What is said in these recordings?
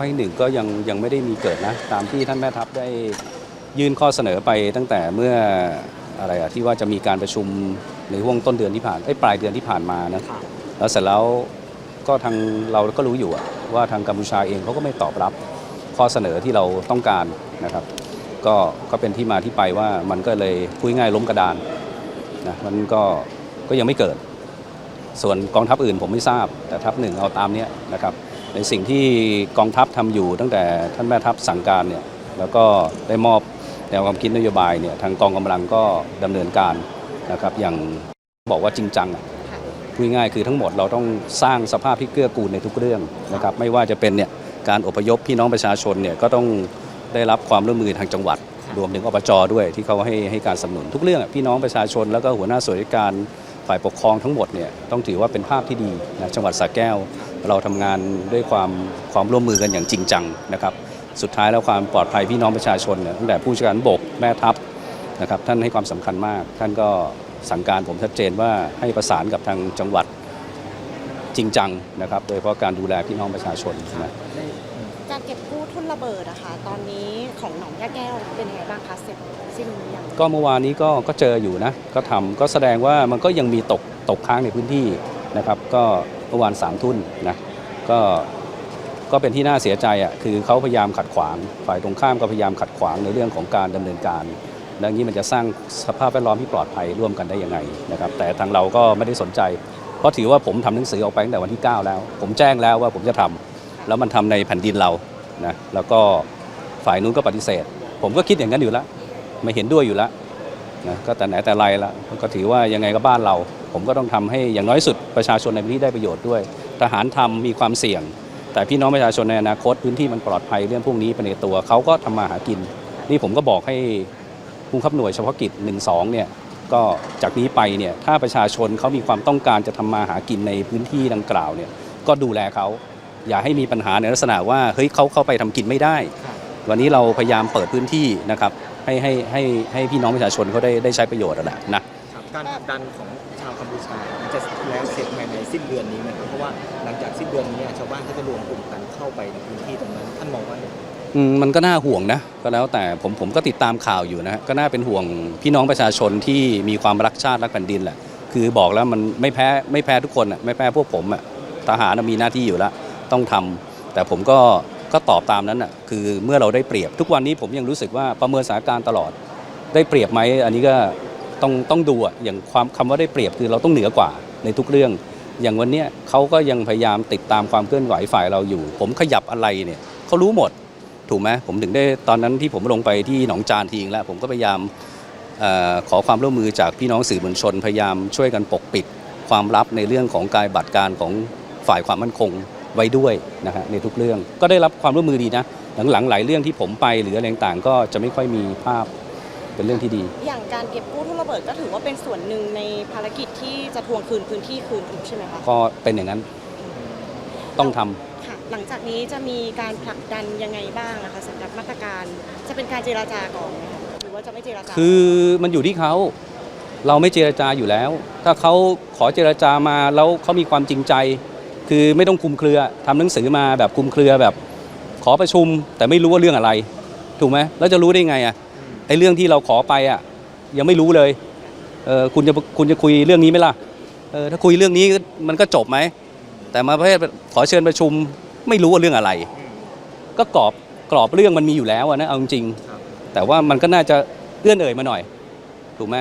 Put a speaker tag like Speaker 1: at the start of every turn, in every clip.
Speaker 1: ภาคหนึ่งก็ยังยังไม่ได้มีเกิดนะ ตามที่ท่านแม่ทัพได้ยื่นข้อเสนอไปตั้งแต่เมื่ออะไรอะที่ว่าจะมีการประชุมในห่วงต้นเดือนที่ผ่านไอ้ยปลายเดือนที่ผ่านมานะแล้วเสร็จแล้วก็ทางเราก็รู้อยู่อะว่าทางกัมพูชาเองเขาก็ไม่ตอบรับข้อเสนอที่เราต้องการนะครับ ก็ก็เป็นที่มาที่ไปว่ามันก็เลยพูดง่ายๆล้มกระดานนะมันก็ก็ยังไม่เกิด ส่วนกองทัพอื่นผมไม่ทราบ แต่ทัพหนึ่งเอาตามเนี้ยนะครับ ในสิ่งที่กองทัพทำอยู่ตั้งแต่ท่านแม่ทัพสั่งการเนี่ยแล้วก็ได้มอบแนวความคิดนโยบายเนี่ยทางกองกำลังก็ดำเนินการนะครับอย่างบอกว่าจริงจังอะพูดง่ายๆคือทั้งหมดเราต้องสร้างสภาพที่เกื้อกูลในทุกเรื่องนะครับไม่ว่าจะเป็นเนี่ยการอพยพพี่น้องประชาชนเนี่ยก็ต้องได้รับความร่วมมือทางจังหวัด รวมถึงอบจด้วยที่เขาให้ให้การสนับสนุนทุกเรื่องอะพี่น้องประชาชน แล้วก็หัวหน้าส่วนราชการฝ่ายปกครองทั้งหมดเนี่ยต้องถือว่าเป็นภาพที่ดีนะจังหวัดสระแก้ว เราทำงานด้วยความความร่วมมือกันอย่างจริงจังนะครับ สุดท้ายแล้วความปลอดภัยพี่น้องประชาชนเนี่ยตั้งแต่ผู้จัดการบกแม่ทัพนะครับท่านให้ความสำคัญมาก ท่านก็สั่งการผมชัดเจนว่าให้ประสานกับทางจังหวัดจริงจังนะครับ โดยเฉพาะการดูแลพี่น้องประชาชนนะ
Speaker 2: การเก็บกู้ทุนระเบิดอะค่ะตอนนี้ของหนองยาแก้วเป็นยังไงบ้างคะเสร็จสิ้นหรือยัง
Speaker 1: ก็เมื่อวานนี้ก็ก็เจออยู่นะก็ทำก็แสดงว่ามันก็ยังมีตกตกค้างในพื้นที่นะครับ ก็ เมื่อวานสามทุ่นนะก็ก็เป็นที่น่าเสียใจอะคือเขาพยายามขัดขวาง ฝ่ายตรงข้ามก็พยายามขัดขวางในเรื่องของการดำเนินการดังนี้มันจะสร้างสภาพแวดล้อมที่ปลอดภัยร่วมกันได้ยังไงนะครับแต่ทางเราก็ไม่ได้สนใจ เพราะถือว่าผมทำหนังสือออกไปตั้งแต่วันที่ 9 แล้ว ผมแจ้งแล้วว่าผมจะทำแล้วมันทำในแผ่นดินเรานะแล้วก็ฝ่ายนู้นก็ปฏิเสธ ผมก็คิดอย่างนั้นอยู่แล้วไม่เห็นด้วยอยู่แล้ว นะก็แต่ไหนแต่ไรละก็ถือว่ายังไงก็บ้านเรา ผมก็ต้องทำให้อย่างน้อยสุดประชาชนในพื้นที่ได้ประโยชน์ด้วย ทหารทำมีความเสี่ยง แต่พี่น้องประชาชนในอนาคตพื้นที่มันปลอดภัยเรื่องพวกนี้เป็นในตัวเขาก็ทำมาหากิน นี่ผมก็บอกให้ผู้ขับหน่วยเฉพาะกิจ 1 2 เนี่ยก็จากนี้ไปเนี่ยถ้าประชาชนเขามีความต้องการจะทำมาหากินในพื้นที่ดังกล่าวเนี่ยก็ดูแลเขาอย่าให้มีปัญหาในลักษณะว่าเฮ้ยเขาเข้าไปทำกินไม่ได้ วันนี้เราพยายามเปิดพื้นที่นะครับให้ให้ให้ให้พี่น้องประชาชนเขาได้ได้ใช้ประโยชน์นั่นแหละนะ
Speaker 3: ครับการผลักดันของชาวกัมพูชามันจะแล้วเสร็จภายในสิ้นเดือนนี้ไหมครับเพราะว่าหลังจากสิ้นเดือนนี้ชาวบ้านก็จะรวมกลุ่มกันเข้าไปในพื้นที่ตรงนั้นท่านมองว่า
Speaker 1: อืมมันก็น่าห่วงนะก็แล้วแต่ผมผมก็ติดตามข่าวอยู่นะฮะก็น่าเป็นห่วงพี่น้องประชาชนที่มีความรักชาติรักแผ่นดินแหละคือบอกแล้วมันไม่แพ้ไม่แพ้ทุกคนอะไม่แพ้พวกผมอะทหารน่ะมีหน้าที่อยู่แล้วต้องทำแต่ผมก็ ก็ตอบตามนั้นอะคือเมื่อเราได้เปรียบ ทุกวันนี้ผมยังรู้สึกว่าประเมินสถานการณ์ตลอด ได้เปรียบไหมอันนี้ก็ต้องต้องดูอะอย่างความคำว่าได้เปรียบคือเราต้องเหนือกว่าในทุกเรื่อง อย่างวันเนี้ยเขาก็ยังพยายามติดตามความเคลื่อนไหวฝ่ายเราอยู่ ผมขยับอะไรเนี่ยเขารู้หมดถูกไหมผมถึงได้ตอนนั้นที่ผมลงไปที่หนองจานทีงแล้วผมก็พยายามออขอความร่วมมือจากพี่น้องสื่อมวลชน พยายามช่วยกันปกปิดความลับในเรื่องของการบัตรการของฝ่ายความมั่นคง ไว้ด้วยนะฮะในทุกเรื่อง ก็ได้รับความร่วมมือดีนะ หลังๆหลายเรื่องที่ผมไปหรืออะไรต่างๆก็จะไม่ค่อยมีภาพเป็นเรื่องที่ดี
Speaker 2: อย่างการเก็บกู้ทุนระเบิดก็ถือว่าเป็นส่วนหนึ่งในภารกิจที่จะทวงคืนพื้นที่คืนถูกใช่ไหมคะ
Speaker 1: ก็เป็นอย่างนั้นต้องทำ
Speaker 2: ค่ะหลังจากนี้จะมีการผลักดันยังไงบ้างนะคะสำหรับมาตรการจะเป็นการเจราจาก่อนไหมคะหรือว่าจะไม่เจราจา
Speaker 1: คือมันอยู่ที่เขาเราไม่เจรจาอยู่แล้ว ถ้าเขาขอเจรจามาแล้วเขามีความจริงใจ คือไม่ต้องคลุมเครือทำหนังสือมาแบบคลุมเครือแบบขอประชุม แต่ไม่รู้ว่าเรื่องอะไร ถูกไหมแล้วจะรู้ได้ไงอะไอ้เรื่องที่เราขอไปอะยังไม่รู้เลยเออคุณจะคุณจะคุยเรื่องนี้ไหมล่ะเออถ้าคุยเรื่องนี้มันก็จบไหมแต่มาประเภทขอเชิญประชุมไม่รู้ว่าเรื่องอะไร ก็กรอบกรอบเรื่องมันมีอยู่แล้วอะนะเอาจริงๆ
Speaker 3: ครับ
Speaker 1: แต่ว่ามันก็น่าจะเอื้อนเอ่ยมาหน่อย ถูกไหม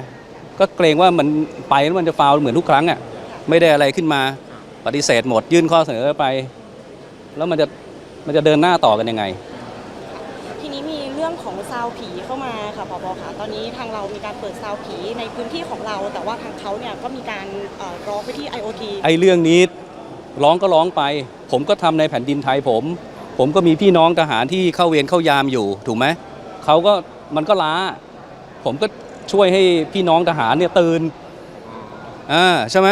Speaker 1: ก็เกรงว่ามันไปแล้วมันจะฟาวล์เหมือนทุกครั้งอะไม่ได้อะไรขึ้นมา ปฏิเสธหมดยื่นข้อเสนอไป แล้วมันจะมันจะเดินหน้าต่อกันยังไง
Speaker 2: ทีนี้มีเรื่องของซาวผีเข้ามาค่ะพบค่ะตอนนี้ทางเรามีการเปิดซาวผีในพื้นที่ของเรา แต่ว่าทางเขาเนี่ยก็มีการเอ่อร้องไปที่ IoT
Speaker 1: ไอ้เรื่องนี้ร้องก็ร้องไป ผมก็ทำในแผ่นดินไทยผม ผมก็มีพี่น้องทหารที่เข้าเวรเข้ายามอยู่ถูกไหมเขาก็มันก็ล้า ผมก็ช่วยให้พี่น้องทหารเนี่ยตื่นอ่าใช่ไหม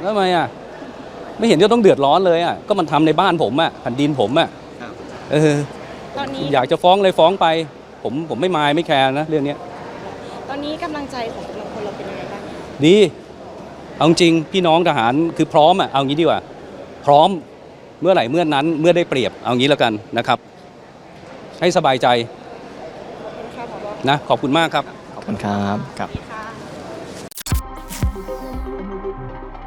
Speaker 1: แล้วทำไมอะ ไม่เห็นจะต้องเดือดร้อนเลยอะก็มันทำในบ้านผมอะแผ่นดินผมอะ
Speaker 3: ครับ
Speaker 1: เออ
Speaker 2: ตอนนี้
Speaker 1: อยากจะฟ้องเลยฟ้องไป ผมผมไม่มายไม่แคร์นะเรื่องเนี้ย
Speaker 2: ตอนนี้กำลังใจของกำลังพลเราเป็นยังไงบ้าง
Speaker 1: ดีเอาจริงพี่น้องทหารคือพร้อมอะเอางี้ดีกว่า พร้อมเมื่อไหร่เมื่อนั้นเมื่อได้เปรียบเอางี้แล้วกันนะครับ ให้สบายใจ
Speaker 2: ขอบคุณค่ะผบ
Speaker 1: นะขอบคุณมากครับ
Speaker 3: ขอบคุณครับครับ
Speaker 2: สวัสดีค่ะ